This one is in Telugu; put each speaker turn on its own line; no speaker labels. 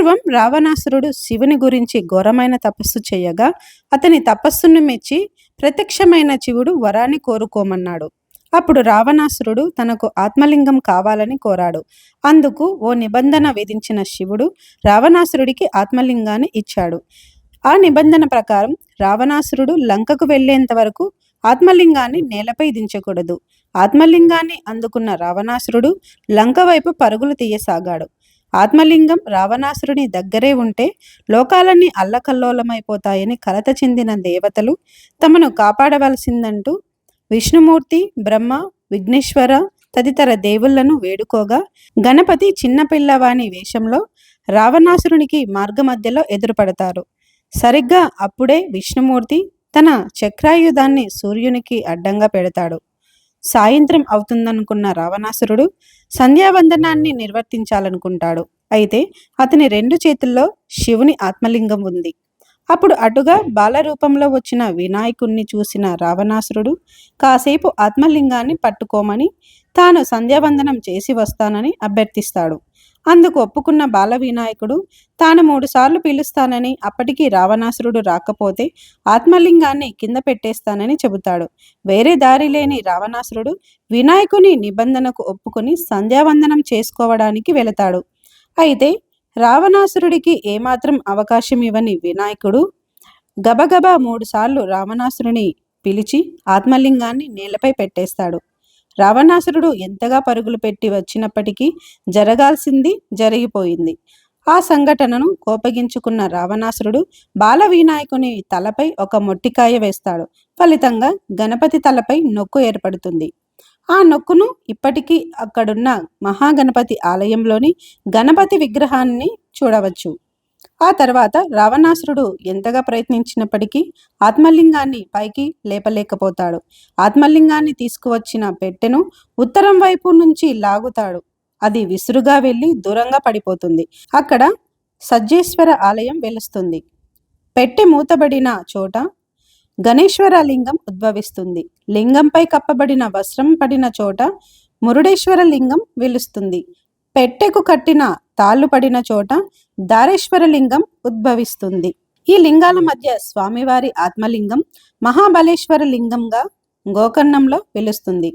పూర్వం రావణాసురుడు శివుని గురించి ఘోరమైన తపస్సు చేయగా అతని తపస్సును మెచ్చి ప్రత్యక్షమైన శివుడు వరాన్ని కోరుకోమన్నాడు. అప్పుడు రావణాసురుడు తనకు ఆత్మలింగం కావాలని కోరాడు. అందుకు ఓ నిబంధన విధించిన శివుడు రావణాసురుడికి ఆత్మలింగాన్ని ఇచ్చాడు. ఆ నిబంధన ప్రకారం రావణాసురుడు లంకకు వెళ్ళేంత వరకు ఆత్మలింగాన్ని నేలపై దించకూడదు. ఆత్మలింగాన్ని అందుకున్న రావణాసురుడు లంక వైపు పరుగులు తీయసాగాడు. ఆత్మలింగం రావణాసురుని దగ్గరే ఉంటే లోకాలన్నీ అల్లకల్లోలమైపోతాయని కలత చెందిన దేవతలు తమను కాపాడవలసిందంటూ విష్ణుమూర్తి బ్రహ్మ విఘ్నేశ్వర తదితర దేవుళ్ళను వేడుకోగా గణపతి చిన్నపిల్లవాని వేషంలో రావణాసురునికి మార్గమధ్యలో ఎదురుపడతారు. సరిగ్గా అప్పుడే విష్ణుమూర్తి తన చక్రాయుధాన్ని సూర్యునికి అడ్డంగా పెడతాడు. సాయంత్రం అవుతుందనుకున్న రావణాసురుడు సంధ్యావందనాన్ని నిర్వర్తించాలనుకుంటాడు. అయితే అతని రెండు చేతుల్లో శివుని ఆత్మలింగం ఉంది. అప్పుడు అటుగా బాలరూపంలో వచ్చిన వినాయకుణ్ణి చూసిన రావణాసురుడు కాసేపు ఆత్మలింగాన్ని పట్టుకోమని తాను సంధ్యావందనం చేసి వస్తానని అభ్యర్థిస్తాడు. అందుకు ఒప్పుకున్న బాల వినాయకుడు తాను మూడుసార్లు పిలుస్తానని అప్పటికి రావణాసురుడు రాకపోతే ఆత్మలింగాన్ని కింద పెట్టేస్తానని చెబుతాడు. వేరే దారి లేని రావణాసురుడు వినాయకుని నిబంధనకు ఒప్పుకొని సంధ్యావందనం చేసుకోవడానికి వెళతాడు. అయితే రావణాసురుడికి ఏమాత్రం అవకాశం ఇవ్వని వినాయకుడు గబగబా మూడుసార్లు రావణాసురుని పిలిచి ఆత్మలింగాన్ని నేలపై పెట్టేస్తాడు. రావణాసురుడు ఎంతగా పరుగులు పెట్టి వచ్చినప్పటికీ జరగాల్సింది జరిగిపోయింది. ఆ సంఘటనను కోపగించుకున్న రావణాసురుడు బాల వినాయకుని తలపై ఒక మొట్టికాయ వేస్తాడు. ఫలితంగా గణపతి తలపై నొక్కు ఏర్పడుతుంది. ఆ నొక్కును ఇప్పటికీ అక్కడున్న మహాగణపతి ఆలయంలోని గణపతి విగ్రహాన్ని చూడవచ్చు. ఆ తర్వాత రావణాసురుడు ఎంతగా ప్రయత్నించినప్పటికీ ఆత్మలింగాన్ని పైకి లేపలేకపోతాడు. ఆత్మలింగాన్ని తీసుకువచ్చిన పెట్టెను ఉత్తరం వైపు నుంచి లాగుతాడు. అది విసురుగా వెళ్ళి దూరంగా పడిపోతుంది. అక్కడ సజ్జేశ్వర ఆలయం వెలుస్తుంది. పెట్టె మూతబడిన చోట గణేశ్వర లింగం ఉద్భవిస్తుంది. లింగంపై కప్పబడిన వస్త్రం పడిన చోట మురుడేశ్వర లింగం వెలుస్తుంది. పెట్టెకు కట్టిన తాళ్ళు పడిన చోట దారేశ్వర లింగం ఉద్భవిస్తుంది. ఈ లింగాల మధ్య స్వామివారి ఆత్మలింగం మహాబలేశ్వర లింగంగా గోకర్ణంలో వెలుస్తుంది.